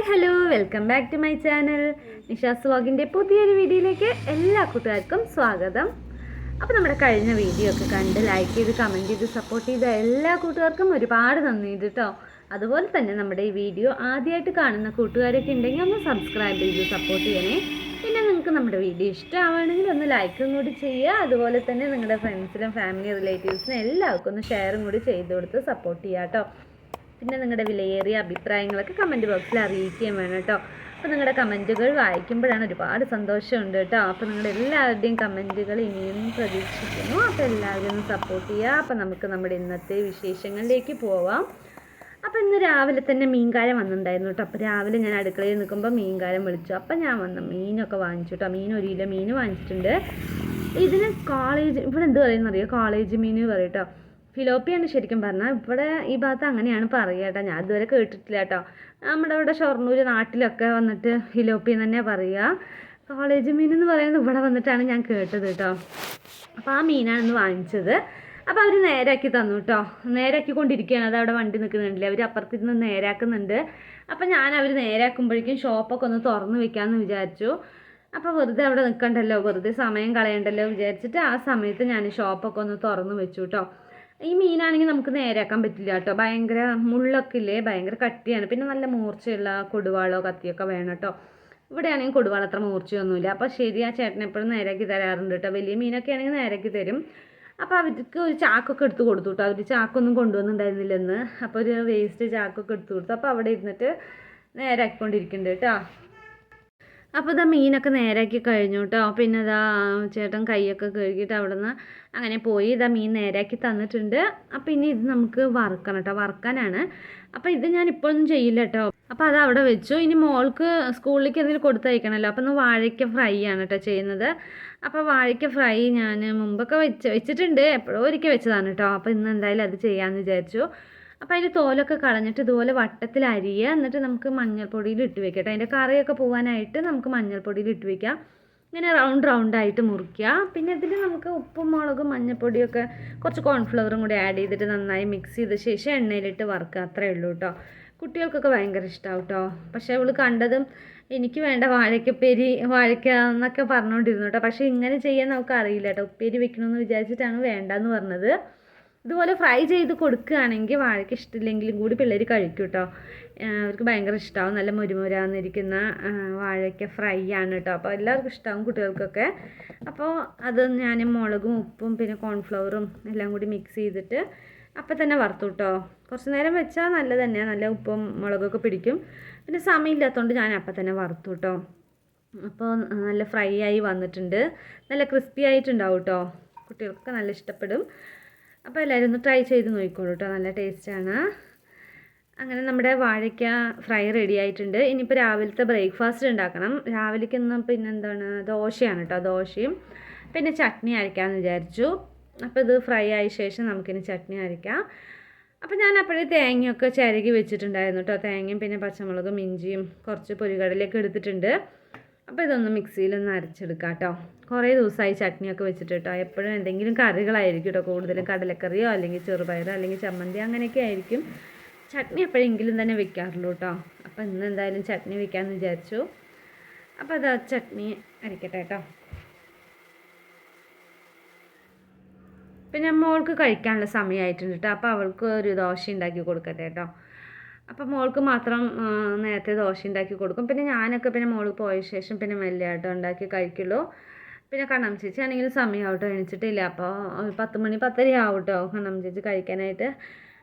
Hi hello. Welcome back to my channel. Nisha's വ്ളോഗിന്റെ പുതിയൊരു വീഡിയോയിലേക്ക് എല്ലാ കൂട്ടുകാർക്കും സ്വാഗതം. അപ്പോൾ നമ്മുടെ കഴിഞ്ഞ വീഡിയോ ഒക്കെ കണ്ട് ലൈക്ക് ചെയ്ത് കമന്റ് ചെയ്ത് സപ്പോർട്ട് ചെയ്ത എല്ലാ കൂട്ടുകാർക്കും ഒരുപാട് നന്ദി കേട്ടോ അതുപോലെ തന്നെ നമ്മുടെ ഈ വീഡിയോ ആദ്യമായിട്ട് കാണുന്ന കൂട്ടുകാരൊക്കെ ഉണ്ടെങ്കിൽ ഒന്ന് സബ്സ്ക്രൈബ് ചെയ്ത് സപ്പോർട്ട് ചെയ്യണേ. പിന്നെ നിങ്ങൾക്ക് നമ്മുടെ വീഡിയോ ഇഷ്ടമാണെങ്കിൽ ഒന്ന് ലൈക്കും കൂടി ചെയ്യുക. അതുപോലെ തന്നെ നിങ്ങളുടെ ഫ്രണ്ട്സിനും ഫാമിലി റിലേറ്റീവ്സിനും എല്ലാവർക്കും ഒന്ന് ഷെയറും കൂടി ചെയ്ത് കൊടുത്ത് സപ്പോർട്ട് ചെയ്യാം കേട്ടോ പിന്നെ നിങ്ങളുടെ വിലയേറിയ അഭിപ്രായങ്ങളൊക്കെ കമന്റ് ബോക്സിൽ അറിയിക്കുകയും വേണം കേട്ടോ. അപ്പോൾ നിങ്ങളുടെ കമന്റുകൾ വായിക്കുമ്പോഴാണ് ഒരുപാട് സന്തോഷമുണ്ട് കേട്ടോ. അപ്പോൾ നിങ്ങളുടെ എല്ലാവരുടെയും കമന്റുകൾ ഇനിയും പ്രതീക്ഷിക്കുന്നു. അപ്പോൾ എല്ലാവരും സപ്പോർട്ട് ചെയ്യുക. അപ്പോൾ നമുക്ക് നമ്മുടെ ഇന്നത്തെ വിശേഷങ്ങളിലേക്ക് പോവാം. അപ്പോൾ ഇന്ന് രാവിലെ തന്നെ മീൻകാരൻ വന്നിട്ടുണ്ടായിരുന്നു കേട്ടോ. അപ്പോൾ രാവിലെ ഞാൻ അടുക്കളയിൽ നിൽക്കുമ്പോൾ മീൻകാരൻ വിളിച്ചു. അപ്പോൾ ഞാൻ വന്നു മീനൊക്കെ വാങ്ങിച്ചു കേട്ടോ. മീൻ ഒരു കിലോ മീൻ വാങ്ങിച്ചിട്ടുണ്ട്. ഇതിന് കോളേജ് ഇവിടെ എന്ത് പറയുന്നറിയോ? കോളേജ് മീൻ പറയും കേട്ടോ. ഫിലോപ്പിയാണ് ശരിക്കും പറഞ്ഞാൽ ഇവിടെ ഈ ഭാഗത്ത് അങ്ങനെയാണ് പറയുക കേട്ടോ. ഞാൻ ഇതുവരെ കേട്ടിട്ടില്ല കേട്ടോ. നമ്മുടെ ഇവിടെ ഷൊർണൂർ നാട്ടിലൊക്കെ വന്നിട്ട് ഫിലോപ്പി തന്നെ പറയുക. കോളേജ് മീൻ എന്ന് പറയുന്നത് ഇവിടെ വന്നിട്ടാണ് ഞാൻ കേട്ടത് കേട്ടോ. അപ്പോൾ ആ മീനാണ് ഇന്ന് വാങ്ങിച്ചത്. അപ്പോൾ അവർ നേരാക്കി തന്നു കേട്ടോ. നേരാക്കി കൊണ്ടിരിക്കുകയാണ് അത് അവിടെ വണ്ടി നിൽക്കുന്നുണ്ടല്ലേ? അവർ അപ്പുറത്തിരുന്ന് നേരാക്കുന്നുണ്ട്. അപ്പോൾ ഞാൻ അവർ നേരാക്കുമ്പോഴേക്കും ഷോപ്പൊക്കെ ഒന്ന് തുറന്ന് വെക്കാമെന്ന് വിചാരിച്ചു. അപ്പോൾ വെറുതെ അവിടെ നിൽക്കണ്ടല്ലോ. വെറുതെ സമയം കളയണ്ടല്ലോ വിചാരിച്ചിട്ട് ആ സമയത്ത് ഞാൻ ഷോപ്പൊക്കെ ഒന്ന് തുറന്ന് വെച്ചു കേട്ടോ. ഈ മീനാണെങ്കിൽ നമുക്ക് നേരാക്കാൻ പറ്റില്ല കേട്ടോ. ഭയങ്കര മുള്ളൊക്കെ ഇല്ലേ? ഭയങ്കര കട്ടിയാണ്. പിന്നെ നല്ല മൂർച്ചയുള്ള കൊടുവാളോ കത്തിയൊക്കെ വേണം കേട്ടോ. ഇവിടെയാണെങ്കിൽ കൊടുവാൾ അത്ര മൂർച്ചയൊന്നുമില്ല. അപ്പോൾ ശരി ആ ചേട്ടൻ എപ്പോഴും നേരാക്കി തരാറുണ്ട് കേട്ടോ. വലിയ മീനൊക്കെ ആണെങ്കിൽ നേരാക്കി തരും. അപ്പോൾ അവർക്ക് ഒരു ചാക്കൊക്കെ എടുത്ത് കൊടുത്തു കേട്ടോ. അവർ ചാക്കൊന്നും കൊണ്ടുവന്നിട്ടുണ്ടായിരുന്നില്ലെന്ന്. അപ്പോൾ ഒരു വേസ്റ്റ് ചാക്കൊക്കെ എടുത്ത് കൊടുത്തു. അപ്പോൾ അവിടെ ഇരുന്നിട്ട് നേരാക്കിക്കൊണ്ടിരിക്കുന്നുണ്ട് കേട്ടോ. അപ്പോൾ ഇതാ മീനൊക്കെ നേരാക്കി കഴിഞ്ഞു കേട്ടോ പിന്നെ ഇതാ ചേട്ടൻ കൈയൊക്കെ കഴുകിയിട്ട് അവിടെ നിന്ന് അങ്ങനെ പോയി. ഇതാ മീൻ നേരാക്കി തന്നിട്ടുണ്ട്. അപ്പോൾ ഇനി ഇത് നമുക്ക് വറുക്കണം കേട്ടോ വറുക്കാനാണ്. അപ്പോൾ ഇത് ഞാൻ ഇപ്പോഴൊന്നും ചെയ്യില്ല കേട്ടോ അപ്പോൾ അത് അവിടെ വെച്ചു. ഇനി മോൾക്ക് സ്കൂളിലേക്ക് എന്തെങ്കിലും കൊടുത്തയക്കണമല്ലോ അപ്പോൾ ഒന്ന് വാഴയ്ക്ക ഫ്രൈ ആണ് കേട്ടോ ചെയ്യുന്നത്. അപ്പോൾ വാഴയ്ക്ക ഫ്രൈ ഞാൻ മുമ്പൊക്കെ വെച്ച് വെച്ചിട്ടുണ്ട്. എപ്പോഴോ ഒരിക്കൽ വെച്ചതാണ് കേട്ടോ അപ്പോൾ ഇന്ന് എന്തായാലും അത് ചെയ്യാമെന്ന് വിചാരിച്ചു. അപ്പോൾ അതിന്റെ തോലൊക്കെ കളഞ്ഞിട്ട് ഇതുപോലെ വട്ടത്തിൽ അരിയുക എന്നിട്ട് നമുക്ക് മഞ്ഞൾപ്പൊടിയിൽ ഇട്ട് വെക്കട്ടെ അതിന്റെ കറിയൊക്കെ പോകാനായിട്ട് നമുക്ക് മഞ്ഞൾപ്പൊടിയിൽ ഇട്ട് വെക്കാം. ഇങ്ങനെ റൗണ്ട് റൗണ്ട് ആയിട്ട് മുറിക്കുക. പിന്നെ ഇതിൽ നമുക്ക് ഉപ്പും മുളകും മഞ്ഞൾപ്പൊടിയൊക്കെ കുറച്ച് കോൺഫ്ലവറും കൂടി ആഡ് ചെയ്തിട്ട് നന്നായി മിക്സ് ചെയ്ത ശേഷം എണ്ണയിലിട്ട് വറുക്കുക. അത്രയേ ഉള്ളൂ കേട്ടോ. കുട്ടികൾക്കൊക്കെ ഭയങ്കര ഇഷ്ടമാവും കേട്ടോ. പക്ഷേ അവൾ കണ്ടതും എനിക്ക് വേണ്ട വാഴയ്ക്കപ്പേരി വാഴയ്ക്ക എന്നൊക്കെ പറഞ്ഞുകൊണ്ടിരുന്നു കേട്ടോ. പക്ഷേ ഇങ്ങനെ ചെയ്യാൻ നമുക്ക് അറിയില്ല കേട്ടോ. ഉപ്പേരി വെക്കണമെന്ന് വിചാരിച്ചിട്ടാണ് വേണ്ടെന്ന് പറഞ്ഞത്. ഇതുപോലെ ഫ്രൈ ചെയ്ത് കൊടുക്കുകയാണെങ്കിൽ വാഴയ്ക്ക് ഇഷ്ടമില്ലെങ്കിലും കൂടി പിള്ളേർ കഴിക്കും കേട്ടോ അവർക്ക് ഭയങ്കര ഇഷ്ടമാവും നല്ല മുരുമുരാന്നിരിക്കുന്ന വാഴയ്ക്ക ഫ്രൈ ആണ് കേട്ടോ അപ്പോൾ എല്ലാവർക്കും ഇഷ്ടമാവും കുട്ടികൾക്കൊക്കെ. അപ്പോൾ അത് ഞാൻ മുളകും ഉപ്പും പിന്നെ കോൺഫ്ലവറും എല്ലാം കൂടി മിക്സ് ചെയ്തിട്ട് അപ്പം തന്നെ വറുത്തു കേട്ടോ കുറച്ച് നേരം വെച്ചാൽ നല്ലത് തന്നെയാണ് നല്ല ഉപ്പും മുളകൊക്കെ പിടിക്കും. പിന്നെ സമയമില്ലാത്തതുകൊണ്ട് ഞാൻ അപ്പം തന്നെ വറുത്തു കേട്ടോ അപ്പോൾ നല്ല ഫ്രൈ ആയി വന്നിട്ടുണ്ട്. നല്ല ക്രിസ്പി ആയിട്ടുണ്ടാവും കേട്ടോ കുട്ടികൾക്കൊക്കെ നല്ല ഇഷ്ടപ്പെടും. അപ്പോൾ എല്ലാവരും ഒന്ന് ട്രൈ ചെയ്ത് നോക്കിക്കോളൂ കേട്ടോ നല്ല ടേസ്റ്റാണ് അങ്ങനെ നമ്മുടെ വാഴയ്ക്ക ഫ്രൈ റെഡി ആയിട്ടുണ്ട്. ഇനിയിപ്പോൾ രാവിലത്തെ ബ്രേക്ക്ഫാസ്റ്റ് ഉണ്ടാക്കണം. രാവിലേക്ക് ഇന്ന് പിന്നെ എന്താണ്? ദോശയാണ് കേട്ടോ ദോശയും. പിന്നെ ചട്നി അരയ്ക്കാമെന്ന് വിചാരിച്ചു. അപ്പോൾ ഇത് ഫ്രൈ ആയ ശേഷം നമുക്കിനി ചട്നി അരയ്ക്കാം അപ്പോൾ ഞാൻ അപ്പോഴേ തേങ്ങയൊക്കെ ചിരകി വെച്ചിട്ടുണ്ടായിരുന്നു കേട്ടോ തേങ്ങയും പിന്നെ പച്ചമുളകും ഇഞ്ചിയും കുറച്ച് പൊരികടലൊക്കെ എടുത്തിട്ടുണ്ട്. അപ്പോൾ ഇതൊന്ന് മിക്സിയിലൊന്ന് അരച്ചെടുക്കാം കേട്ടോ കുറേ ദിവസമായി ചട്നിയൊക്കെ വെച്ചിട്ട് കേട്ടോ എപ്പോഴും എന്തെങ്കിലും കറികളായിരിക്കും കേട്ടോ കൂടുതലും കടലക്കറിയോ അല്ലെങ്കിൽ ചെറുപയറോ അല്ലെങ്കിൽ ചമ്മന്തി അങ്ങനെയൊക്കെ ആയിരിക്കും. ചട്നി എപ്പോഴെങ്കിലും തന്നെ വെക്കാറുള്ളൂ കേട്ടോ അപ്പോൾ ഇന്ന് എന്തായാലും ചട്നി വെക്കാമെന്ന് വിചാരിച്ചു. അപ്പോൾ അതാ ചട്നി അരിക്കട്ടെ കേട്ടോ പിന്നെ മോൾക്ക് കഴിക്കാനുള്ള സമയമായിട്ടുണ്ട് കേട്ടോ അപ്പോൾ അവൾക്ക് ഒരു ദോശ ഉണ്ടാക്കി കൊടുക്കട്ടെ കേട്ടോ അപ്പം മോൾക്ക് മാത്രം നേരത്തെ ദോശ ഉണ്ടാക്കി കൊടുക്കും. പിന്നെ ഞാനൊക്കെ പിന്നെ മോൾ പോയ ശേഷം പിന്നെ മെല്ലെ ആട്ടോ ഉണ്ടാക്കി കഴിക്കുള്ളൂ. പിന്നെ കണ്ണം ചേച്ചി ആണെങ്കിൽ സമയമാവട്ടോ എണിച്ചിട്ടില്ല അപ്പോൾ പത്ത് മണി പത്തര ആവട്ടോ കണ്ണം ചേച്ചി കഴിക്കാനായിട്ട്.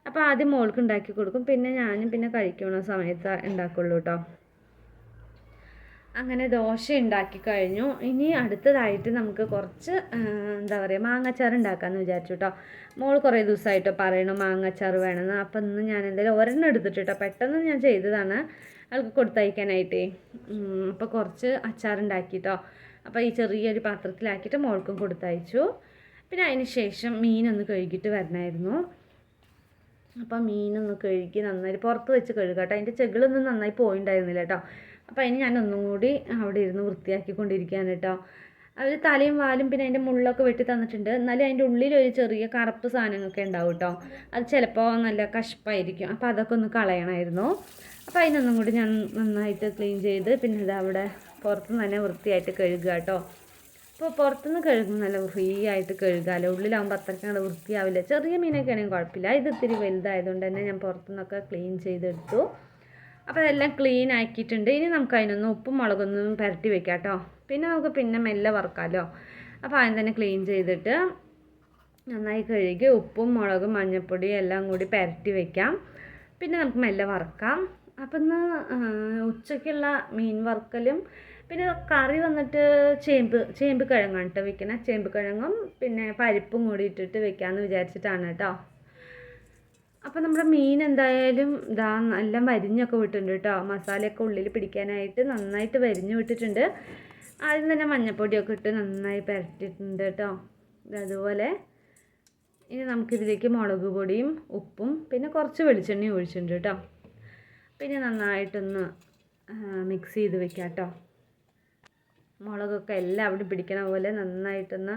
അപ്പോൾ ആദ്യം മോൾക്ക് ഉണ്ടാക്കി കൊടുക്കും. പിന്നെ ഞാനും പിന്നെ കഴിക്കണ സമയത്ത് ഉണ്ടാക്കുള്ളൂ കേട്ടോ അങ്ങനെ ദോശ ഉണ്ടാക്കി കഴിഞ്ഞു. ഇനി അടുത്തതായിട്ട് നമുക്ക് കുറച്ച് എന്താ പറയുക മാങ്ങാച്ചാർ ഉണ്ടാക്കാമെന്ന് വിചാരിച്ചു കേട്ടോ മോൾ കുറേ ദിവസമായിട്ടോ പറയണു മാങ്ങാച്ചാർ വേണമെന്ന് അപ്പം ഇന്ന് ഞാൻ എന്തായാലും ഒരെണ്ണം എടുത്തിട്ട് കേട്ടോ പെട്ടെന്ന് ഞാൻ ചെയ്തതാണ്. അവൾക്ക് കൊടുത്തയക്കാനായിട്ടേ. അപ്പോൾ കുറച്ച് അച്ചാറുണ്ടാക്കിട്ടോ അപ്പോൾ ഈ ചെറിയൊരു പാത്രത്തിലാക്കിയിട്ട് മോൾക്കും കൊടുത്തയച്ചു. പിന്നെ അതിന് ശേഷം മീനൊന്ന് കഴുകിയിട്ട് വരണമായിരുന്നു അപ്പോൾ മീനൊന്ന് കഴുകി നന്നായി പുറത്ത് വെച്ച് കഴുകാം കേട്ടോ. അതിന്റെ ചെകിളൊന്നും നന്നായി പോയിണ്ടായിരുന്നില്ല കേട്ടോ. അപ്പോൾ അതിന് ഞാൻ ഒന്നും കൂടി അവിടെ ഇരുന്ന് വൃത്തിയാക്കിക്കൊണ്ടിരിക്കുകയാണ് കേട്ടോ. അവർ തലയും വാലും പിന്നെ അതിന്റെ മുള്ളൊക്കെ വെട്ടി തന്നിട്ടുണ്ട്. എന്നാലും അതിന്റെ ഉള്ളിൽ ഒരു ചെറിയ കറുപ്പ് സാധനങ്ങളൊക്കെ ഉണ്ടാവും കേട്ടോ. അത് ചിലപ്പോൾ നല്ല കഷ്പായിരിക്കും അപ്പോൾ അതൊക്കെ ഒന്ന് കളയണമായിരുന്നു. അപ്പോൾ അതിനൊന്നും കൂടി ഞാൻ നന്നായിട്ട് ക്ലീൻ ചെയ്ത് പിന്നെ ഇത് അവിടെ പുറത്ത് തന്നെ വൃത്തിയായിട്ട് കഴുകുക കേട്ടോ. അപ്പോൾ പുറത്തുനിന്ന് കഴുകുമ്പോൾ ഫ്രീ ആയിട്ട് കഴുകാമല്ലോ ഉള്ളിലാകുമ്പോൾ അത്രയ്ക്ക് അങ്ങോട്ട് വൃത്തിയാവില്ല. ചെറിയ മീനൊക്കെ ആണെങ്കിൽ കുഴപ്പമില്ല. ഇത് ഇത്തിരി വലുതായതുകൊണ്ട് തന്നെ ഞാൻ പുറത്തുനിന്നൊക്കെ ക്ലീൻ ചെയ്തെടുത്തു. അപ്പോൾ അതെല്ലാം ക്ലീൻ ആക്കിയിട്ടുണ്ട്. ഇനി നമുക്ക് അതിനൊന്ന് ഉപ്പും മുളകൊന്നും പുരട്ടി വെക്കാം കേട്ടോ പിന്നെ നമുക്ക് പിന്നെ മെല്ലെ വറുക്കാമല്ലോ അപ്പോൾ ആദ്യം തന്നെ ക്ലീൻ ചെയ്തിട്ട് നന്നായി കഴുകി ഉപ്പും മുളകും മഞ്ഞൾപ്പൊടിയും എല്ലാം കൂടി പുരട്ടി വെക്കാം. പിന്നെ നമുക്ക് മെല്ലെ വറുക്കാം. അപ്പം ഇന്ന് ഉച്ചയ്ക്കുള്ള മീൻ വറുക്കലും പിന്നെ കറി വന്നിട്ട് ചേമ്പ് ചേമ്പ് കിഴങ്ങാണ് കേട്ടോ വെക്കുന്നത് ചേമ്പ് കിഴങ്ങും പിന്നെ പരിപ്പും കൂടി ഇട്ടിട്ട് വെക്കാമെന്ന് വിചാരിച്ചിട്ടാണ് കേട്ടോ. അപ്പോൾ നമ്മുടെ മീൻ എന്തായാലും ഇതാ നല്ല വരിഞ്ഞൊക്കെ വിട്ടിട്ടുണ്ട് കേട്ടോ. മസാലയൊക്കെ ഉള്ളിൽ പിടിക്കാനായിട്ട് നന്നായിട്ട് വരിഞ്ഞു വിട്ടിട്ടുണ്ട്. ആദ്യം തന്നെ മഞ്ഞൾപ്പൊടിയൊക്കെ ഇട്ട് നന്നായി പുരട്ടിയിട്ടുണ്ട് കേട്ടോ. അതുപോലെ ഇനി നമുക്കിതിലേക്ക് മുളക് പൊടിയും ഉപ്പും പിന്നെ കുറച്ച് വെളിച്ചെണ്ണയും ഒഴിച്ചിട്ടുണ്ട് കേട്ടോ. പിന്നെ നന്നായിട്ടൊന്ന് മിക്സ് ചെയ്ത് വെക്കാം കേട്ടോ മുളകൊക്കെ എല്ലാം അവിടെ പിടിക്കണ പോലെ നന്നായിട്ടൊന്ന്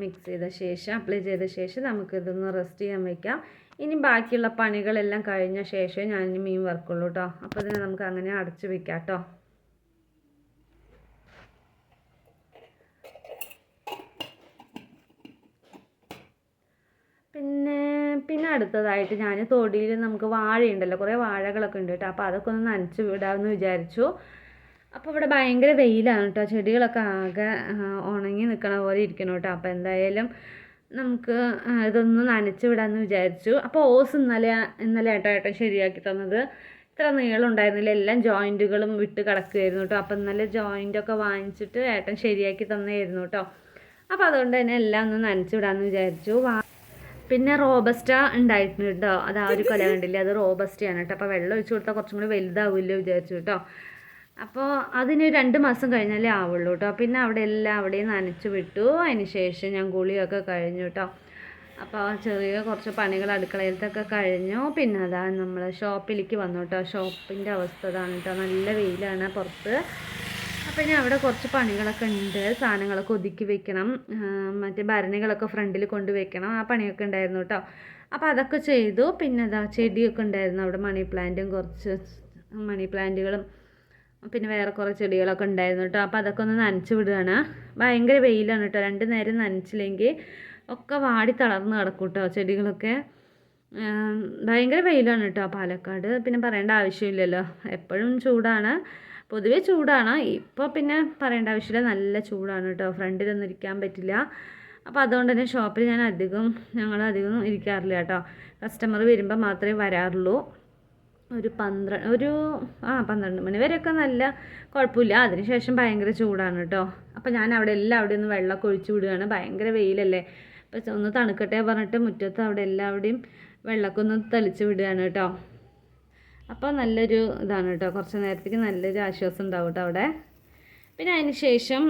മിക്സ് ചെയ്ത ശേഷം അപ്ലൈ ചെയ്ത ശേഷം നമുക്കിതൊന്ന് റെസ്റ്റ് ചെയ്യാൻ വയ്ക്കാം ഇനി ബാക്കിയുള്ള പണികളെല്ലാം കഴിഞ്ഞ ശേഷമേ ഞാൻ ഇനി മീൻ വറുക്കുള്ളൂ കേട്ടോ അപ്പോൾ ഇതിനെ നമുക്ക് അങ്ങനെ അടച്ചു വയ്ക്കാം കേട്ടോ പിന്നെ പിന്നെ അടുത്തതായിട്ട് ഞാൻ തൊടിയിൽ നമുക്ക് വാഴയുണ്ടല്ലോ കുറേ വാഴകളൊക്കെ ഉണ്ട് കേട്ടോ അപ്പോൾ അതൊക്കെ ഒന്ന് നനച്ച് വിടാമെന്ന് വിചാരിച്ചു. അപ്പോൾ ഇവിടെ ഭയങ്കര വെയിലാണ് കേട്ടോ ചെടികളൊക്കെ ആകെ ഉണങ്ങി നിൽക്കണ പോലെ ഇരിക്കണം കേട്ടോ അപ്പോൾ എന്തായാലും നമുക്ക് ഇതൊന്ന് നനച്ച് വിടാമെന്ന് വിചാരിച്ചു. അപ്പോൾ ഓസ് ഇന്നലെ ഇന്നലെ ഏട്ടോ ഏട്ടൻ ശരിയാക്കി തന്നത്. ഇത്ര നീളം ഉണ്ടായിരുന്നില്ല. എല്ലാം ജോയിന്റുകളും വിട്ട് കിടക്കുമായിരുന്നു കേട്ടോ അപ്പോൾ ഇന്നലെ ജോയിന്റൊക്കെ വാങ്ങിച്ചിട്ട് ഏട്ടൻ ശരിയാക്കി തന്നായിരുന്നു കേട്ടോ അപ്പോൾ അതുകൊണ്ട് തന്നെ എല്ലാം ഒന്ന് നനച്ച് വിടാമെന്ന് വിചാരിച്ചു. പിന്നെ റോബസ്റ്റ ഉണ്ടായിട്ടുണ്ട് കേട്ടോ അത് ആ ഒരു കൊല കണ്ടില്ലേ? അത് റോബസ്റ്റയാണ് കേട്ടോ അപ്പോൾ വെള്ളം ഒഴിച്ച് കൊടുത്താൽ കുറച്ചും കൂടി വലുതാവില്ലേ വിചാരിച്ചു കേട്ടോ അപ്പോൾ അതിന് രണ്ട് മാസം കഴിഞ്ഞാലേ ആവുള്ളൂ കേട്ടോ പിന്നെ അവിടെ എല്ലാം അവിടെയും നനച്ചു വിട്ടു. അതിന് ശേഷം ഞാൻ ഗുളിയൊക്കെ കഴിഞ്ഞു കേട്ടോ അപ്പോൾ ചെറിയ കുറച്ച് പണികൾ അടുക്കളയിലത്തൊക്കെ കഴിഞ്ഞു. പിന്നെ അതാ നമ്മൾ ഷോപ്പിലേക്ക് വന്നു കേട്ടോ ഷോപ്പിന്റെ അവസ്ഥ ഇതാണ് കേട്ടോ നല്ല വെയിലാണ് പുറത്ത്. അപ്പോൾ ഞാൻ അവിടെ കുറച്ച് പണികളൊക്കെ ഉണ്ട്. സാധനങ്ങളൊക്കെ ഒതുക്കി വെക്കണം. മറ്റേ ഭരണികളൊക്കെ ഫ്രണ്ടിൽ കൊണ്ട് വെക്കണം. ആ പണിയൊക്കെ ഉണ്ടായിരുന്നു കേട്ടോ അപ്പോൾ അതൊക്കെ ചെയ്തു. പിന്നെ അതാ ചെടിയൊക്കെ ഉണ്ടായിരുന്നു. അവിടെ മണി പ്ലാന്റും കുറച്ച് മണി പ്ലാന്റുകളും പിന്നെ വേറെ കുറേ ചെടികളൊക്കെ ഉണ്ടായിരുന്നു കേട്ടോ. അപ്പോൾ അതൊക്കെ ഒന്ന് നനച്ച് വിടുകയാണ്. ഭയങ്കര വെയിലാണ് കേട്ടോ. രണ്ട് നേരം നനച്ചില്ലെങ്കിൽ ഒക്കെ വാടി തളർന്ന് കിടക്കും കേട്ടോ ചെടികളൊക്കെ. ഭയങ്കര വെയിലാണ് കേട്ടോ പാലക്കാട്. പിന്നെ പറയേണ്ട ആവശ്യമില്ലല്ലോ. എപ്പോഴും ചൂടാണ്. പൊതുവെ ചൂടാണ്. ഇപ്പോൾ പിന്നെ പറയേണ്ട ആവശ്യമില്ല. നല്ല ചൂടാണ് കേട്ടോ. ഫ്രണ്ടിലൊന്നും ഇരിക്കാൻ പറ്റില്ല. അപ്പോൾ അതുകൊണ്ട് തന്നെ ഷോപ്പിൽ ഞാൻ അധികം ഞങ്ങൾ അധികം ഇരിക്കാറില്ല കേട്ടോ. കസ്റ്റമർ വരുമ്പോൾ മാത്രമേ വരാറുള്ളൂ. ഒരു പന്ത്രണ്ട് ഒരു ആ പന്ത്രണ്ട് മണി വരെയൊക്കെ നല്ല കുഴപ്പമില്ല. അതിനുശേഷം ഭയങ്കര ചൂടാണ് കേട്ടോ. അപ്പോൾ ഞാൻ അവിടെ എല്ലാം അവിടെ ഒന്ന് വെള്ളമൊക്കെ ഒഴിച്ചു വിടുകയാണ്. ഭയങ്കര വെയിലല്ലേ. അപ്പോൾ ഒന്ന് തണുക്കട്ടെ പറഞ്ഞിട്ട് മുറ്റത്ത് അവിടെ എല്ലാവിടെയും വെള്ളമൊക്കെ ഒന്ന് തെളിച്ച് വിടുകയാണ് കേട്ടോ. അപ്പോൾ നല്ലൊരു ഇതാണ് കേട്ടോ. കുറച്ച് നേരത്തേക്ക് നല്ലൊരു ആശ്വാസം ഉണ്ടാവും കേട്ടോ അവിടെ. പിന്നെ അതിന് ശേഷം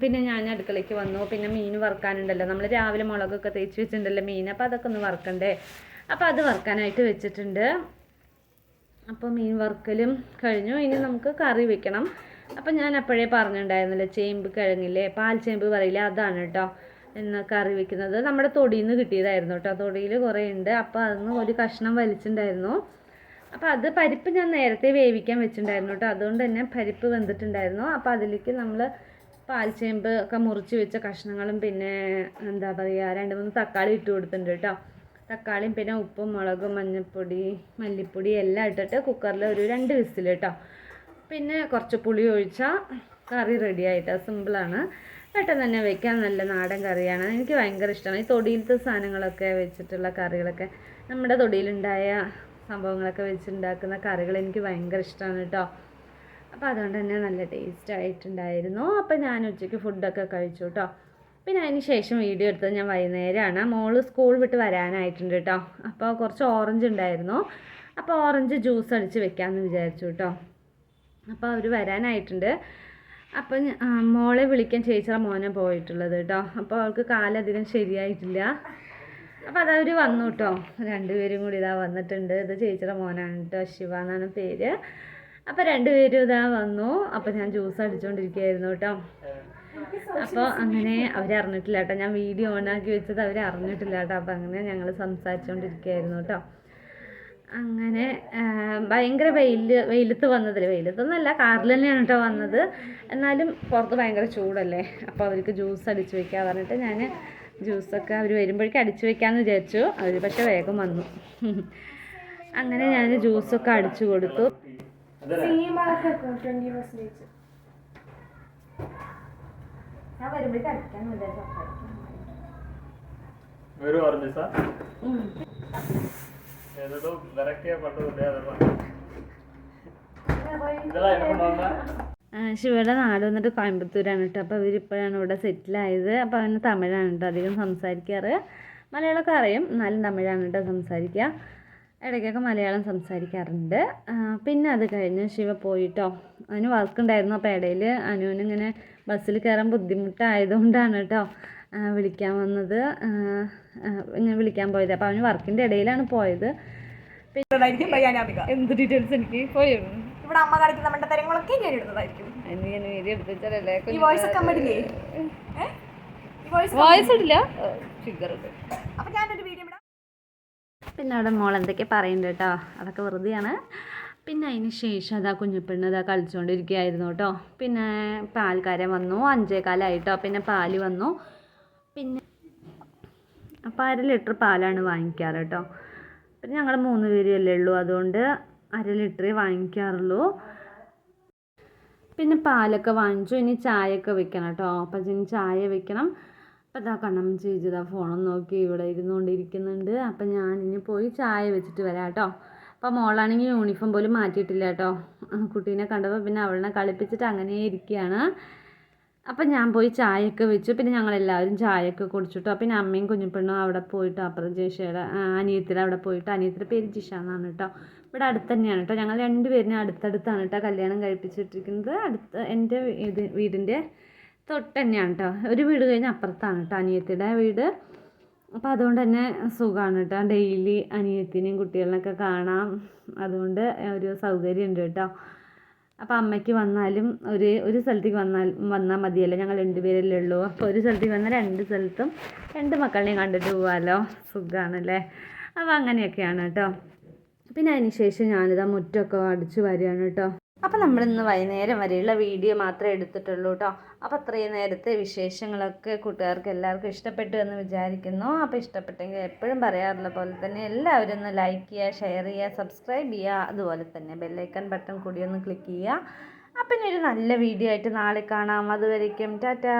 പിന്നെ ഞാൻ അടുക്കളയ്ക്ക് വന്നു. പിന്നെ മീൻ വറുക്കാനുണ്ടല്ലോ. നമ്മൾ രാവിലെ മുളകൊക്കെ തേച്ച് വെച്ചിട്ടുണ്ടല്ലോ മീൻ. അപ്പോൾ അതൊക്കെ ഒന്ന് വറുക്കണ്ടേ? അപ്പോൾ അത് വറുക്കാനായിട്ട് വെച്ചിട്ടുണ്ട്. അപ്പോൾ മീൻ വറുക്കലും കഴിഞ്ഞു. ഇനി നമുക്ക് കറി വെക്കണം. അപ്പോൾ ഞാൻ അപ്പോഴേ പറഞ്ഞിട്ടുണ്ടായിരുന്നില്ല ചേമ്പ് കിഴങ്ങില്ലേ? പാൽ ചേമ്പ് പറയില്ലേ? അതാണ് കേട്ടോ ഇന്ന് കറി വെക്കുന്നത്. നമ്മുടെ തൊടിയിൽ നിന്ന് കിട്ടിയതായിരുന്നു കേട്ടോ തൊടിയിൽ കുറേ ഉണ്ട്. അപ്പോൾ അതിന്ന് ഒരു കഷ്ണം വലിച്ചിട്ടുണ്ടായിരുന്നു. അപ്പോൾ അത് പരിപ്പ് ഞാൻ നേരത്തെ വേവിക്കാൻ വെച്ചിട്ടുണ്ടായിരുന്നു കേട്ടോ അതുകൊണ്ട് തന്നെ പരിപ്പ് വെന്തിട്ടുണ്ടായിരുന്നു. അപ്പോൾ അതിലേക്ക് നമ്മൾ പാൽച്ചേമ്പ് ഒക്കെ മുറിച്ച് വെച്ച കഷ്ണങ്ങളും പിന്നെ എന്താ പറയുക രണ്ട് മൂന്ന് തക്കാളി ഇട്ട് കൊടുത്തിട്ടുണ്ട് കേട്ടോ തക്കാളിയും പിന്നെ ഉപ്പും മുളകും മഞ്ഞൾപ്പൊടി മല്ലിപ്പൊടി എല്ലാം ഇട്ടിട്ട് കുക്കറിൽ ഒരു രണ്ട് വിസിൽ കേട്ടോ പിന്നെ കുറച്ച് പുളി ഒഴിച്ചാൽ കറി റെഡി ആയിട്ടോ സിമ്പിളാണ് പെട്ടെന്ന് തന്നെ വെക്കാൻ നല്ല നാടൻ കറിയാണ്. എനിക്ക് ഭയങ്കര ഇഷ്ടമാണ് ഈ തൊടിയിലത്തെ സാധനങ്ങളൊക്കെ വെച്ചിട്ടുള്ള കറികളൊക്കെ നമ്മുടെ തൊടിയിലുണ്ടായ സംഭവങ്ങളൊക്കെ വെച്ചുണ്ടാക്കുന്ന കറികൾ എനിക്ക് ഭയങ്കര ഇഷ്ടമാണ് കേട്ടോ അപ്പോൾ അതുകൊണ്ട് തന്നെ നല്ല ടേസ്റ്റ് ആയിട്ടുണ്ടായിരുന്നു. അപ്പോൾ ഞാൻ ഉച്ചയ്ക്ക് ഫുഡൊക്കെ കഴിച്ചു കേട്ടോ പിന്നെ അതിന് ശേഷം വീഡിയോ എടുത്തത് ഞാൻ വൈകുന്നേരമാണ് മോൾ സ്കൂൾ വിട്ട് വരാനായിട്ടുണ്ട് കേട്ടോ അപ്പോൾ കുറച്ച് ഓറഞ്ച് ഉണ്ടായിരുന്നു. അപ്പോൾ ഓറഞ്ച് ജ്യൂസ് അടിച്ച് വെക്കാമെന്ന് വിചാരിച്ചു കേട്ടോ അപ്പോൾ അവർ വരാനായിട്ടുണ്ട്. അപ്പം മോളെ വിളിക്കാൻ ചേച്ചിയുടെ മോനെ പോയിട്ടുള്ളത് കേട്ടോ അപ്പോൾ അവൾക്ക് കാലധികം ശരിയായിട്ടില്ല. അപ്പോൾ അതവർ വന്നു കേട്ടോ രണ്ടുപേരും കൂടി ഇതാ വന്നിട്ടുണ്ട്. ഇത് ചേച്ചിയുടെ മോനാണ് കേട്ടോ ശിവ എന്നാണ് പേര്. അപ്പോൾ രണ്ടുപേരും ഇതാ വന്നു. അപ്പോൾ ഞാൻ ജ്യൂസ് അടിച്ചുകൊണ്ടിരിക്കുകയായിരുന്നു കേട്ടോ അപ്പോൾ അങ്ങനെ അവരറിഞ്ഞിട്ടില്ല കേട്ടോ. ഞാൻ വീഡിയോ ഓണാക്കി വെച്ചത് അവർ അറിഞ്ഞിട്ടില്ല കേട്ടോ. അപ്പോൾ അങ്ങനെ ഞങ്ങൾ സംസാരിച്ചുകൊണ്ടിരിക്കുകയായിരുന്നു കേട്ടോ. അങ്ങനെ ഭയങ്കര വെയിൽ വെയിലത്ത് വന്നതിൽ വെയിലത്തൊന്നുമല്ല കാറിൽ തന്നെയാണ് കേട്ടോ വന്നത്. എന്നാലും പുറത്ത് ഭയങ്കര ചൂടല്ലേ? അപ്പോൾ അവർക്ക് ജ്യൂസ് അടിച്ച് വയ്ക്കുക പറഞ്ഞിട്ട് ഞാൻ ജ്യൂസൊക്കെ അവർ വരുമ്പോഴേക്കും അടിച്ച് വയ്ക്കാമെന്ന് വിചാരിച്ചു. അവർ പക്ഷേ വേഗം വന്നു. അങ്ങനെ ഞാൻ ജ്യൂസൊക്കെ അടിച്ചു കൊടുത്തു. ഞാൻ വരുമ്പോൾ ഇതെല്ലാം ശിവയുടെ നാട് വന്നിട്ട് കോയമ്പത്തൂരാണ് കേട്ടോ. അപ്പോൾ ഇവരിപ്പോഴാണ് ഇവിടെ സെറ്റിലായത് അപ്പോൾ അവന് തമിഴാണ് കേട്ടോ അധികം സംസാരിക്കാറ്. മലയാളമൊക്കെ അറിയും. എന്നാലും തമിഴാണ് കേട്ടോ സംസാരിക്കുക. ഇടയ്ക്കൊക്കെ മലയാളം സംസാരിക്കാറുണ്ട്. പിന്നെ അത് കഴിഞ്ഞ് ശിവ പോയിട്ടോ. അവന് വർക്ക് ഉണ്ടായിരുന്നു അപ്പോൾ ഇടയിൽ അനുവിനിങ്ങനെ ബസ്സിൽ കയറാൻ ബുദ്ധിമുട്ടായതുകൊണ്ടാണ് കേട്ടോ വിളിക്കാൻ വന്നത്. ഇങ്ങനെ വിളിക്കാൻ പോയത്. അപ്പോൾ അവന് വർക്കിന്റെ ഇടയിലാണ് പോയത്. എന്ത് ഡീറ്റെയിൽസ് എനിക്ക് പോയിരുന്നു ഇവിടെ അമ്മ കാണിക്കുന്ന മണ്ടത്തരങ്ങളൊക്കെ ഞാൻ ഇടുന്നതായിരിക്കും. വോയിസ് ഇടില്ല? അപ്പൊ ഞാനൊരു വീഡിയോ പിന്നെ അവിടെ മോൾ എന്തൊക്കെ പറയുന്നുണ്ട് കേട്ടോ അതൊക്കെ വെറുതെയാണ്. പിന്നെ അതിന് ശേഷം അതാ കുഞ്ഞുപെണ്ണ് അതാ കളിച്ചുകൊണ്ടിരിക്കുകയായിരുന്നു കേട്ടോ പിന്നെ പാൽക്കാരൻ വന്നു. അഞ്ചേകാലായിട്ടോ. പിന്നെ പാൽ വന്നു. പിന്നെ അപ്പോൾ അര ലിറ്റർ പാലാണ് വാങ്ങിക്കാറ് കേട്ടോ പിന്നെ ഞങ്ങൾ മൂന്ന് പേരല്ലേ ഉള്ളൂ. അതുകൊണ്ട് അര ലിറ്ററേ വാങ്ങിക്കാറുള്ളൂ. പിന്നെ പാലൊക്കെ വാങ്ങിച്ചു. ഇനി ചായയൊക്കെ വെക്കണം കേട്ടോ അപ്പം ഇനി ചായ വെക്കണം. അപ്പം ഇതാ കണ്ണം ആ ഫോണും നോക്കി ഇവിടെ ഇരുന്നുകൊണ്ടിരിക്കുന്നുണ്ട്. അപ്പം ഇനി പോയി ചായ വെച്ചിട്ട് വരാം കേട്ടോ. അപ്പം മോളാണെങ്കിൽ യൂണിഫോം പോലും മാറ്റിയിട്ടില്ല കേട്ടോ. കുട്ടീനെ കണ്ടപ്പോൾ പിന്നെ അവളിനെ കളിപ്പിച്ചിട്ട് അങ്ങനെ ഇരിക്കുകയാണ്. അപ്പം ഞാൻ പോയി ചായയൊക്കെ വെച്ചു. പിന്നെ ഞങ്ങളെല്ലാവരും ചായയൊക്കെ കുടിച്ചിട്ടോ പിന്നെ അമ്മയും കുഞ്ഞുപെണ്ണും അവിടെ പോയിട്ട് അപ്പുറം ജേഷയുടെ അനിയത്തിൽ അവിടെ പോയിട്ട്. അനിയത്തിന്റെ പേര് ജിഷ എന്നാണ് കേട്ടോ. ഇവിടെ അടുത്ത് തന്നെയാണ് കേട്ടോ. ഞങ്ങൾ രണ്ടുപേരിനെ അടുത്തടുത്താണ് കേട്ടോ കല്യാണം കഴിപ്പിച്ചിട്ടിരിക്കുന്നത്. അടുത്ത് എന്റെ ഇത് വീടിന്റെ തൊട്ട് തന്നെയാണ് കേട്ടോ ഒരു വീട് കഴിഞ്ഞ് അപ്പുറത്താണ് കേട്ടോ അനിയത്തിയുടെ വീട്. അപ്പോൾ അതുകൊണ്ട് തന്നെ സുഖമാണ് കേട്ടോ ഡെയിലി അനിയത്തിനെയും കുട്ടികളിനൊക്കെ കാണാം. അതുകൊണ്ട് ഒരു സൗകര്യമുണ്ട് കേട്ടോ അപ്പോൾ അമ്മയ്ക്ക് വന്നാലും ഒരു ഒരു സ്ഥലത്തേക്ക് വന്നാൽ വന്നാൽ മതിയല്ലോ. ഞങ്ങൾ രണ്ടുപേരല്ലേ ഉള്ളൂ. അപ്പോൾ ഒരു സ്ഥലത്തേക്ക് വന്നാൽ രണ്ട് സ്ഥലത്തും രണ്ട് മക്കളെയും കണ്ടിട്ട് പോകാമല്ലോ സുഖമാണല്ലേ അപ്പോൾ അങ്ങനെയൊക്കെയാണ് കേട്ടോ പിന്നെ അതിന് ശേഷം ഞാനിതാ മുറ്റമൊക്കെ അടിച്ചു വരികയാണ് കേട്ടോ അപ്പോൾ നമ്മൾ ഇന്ന് വൈകുന്നേരം വരെയുള്ള വീഡിയോ മാത്രമേ എടുത്തിട്ടുള്ളൂ കേട്ടോ അപ്പോൾ അത്രയും നേരത്തെ വിശേഷങ്ങളൊക്കെ കൂട്ടുകാർക്ക് എല്ലാവർക്കും ഇഷ്ടപ്പെട്ടു എന്ന് വിചാരിക്കുന്നു. അപ്പോൾ ഇഷ്ടപ്പെട്ടെങ്കിൽ എപ്പോഴും പറയാറുള്ള പോലെ തന്നെ എല്ലാവരും ഒന്ന് ലൈക്ക് ചെയ്യുക ഷെയർ ചെയ്യുക സബ്സ്ക്രൈബ് ചെയ്യുക. അതുപോലെ തന്നെ ബെല്ലൈക്കൺ ബട്ടൺ കൂടി ഒന്ന് ക്ലിക്ക് ചെയ്യുക. അപ്പം ഇനി ഒരു നല്ല വീഡിയോ ആയിട്ട് നാളെ കാണാം. അതുവരേക്കും ടാറ്റാ.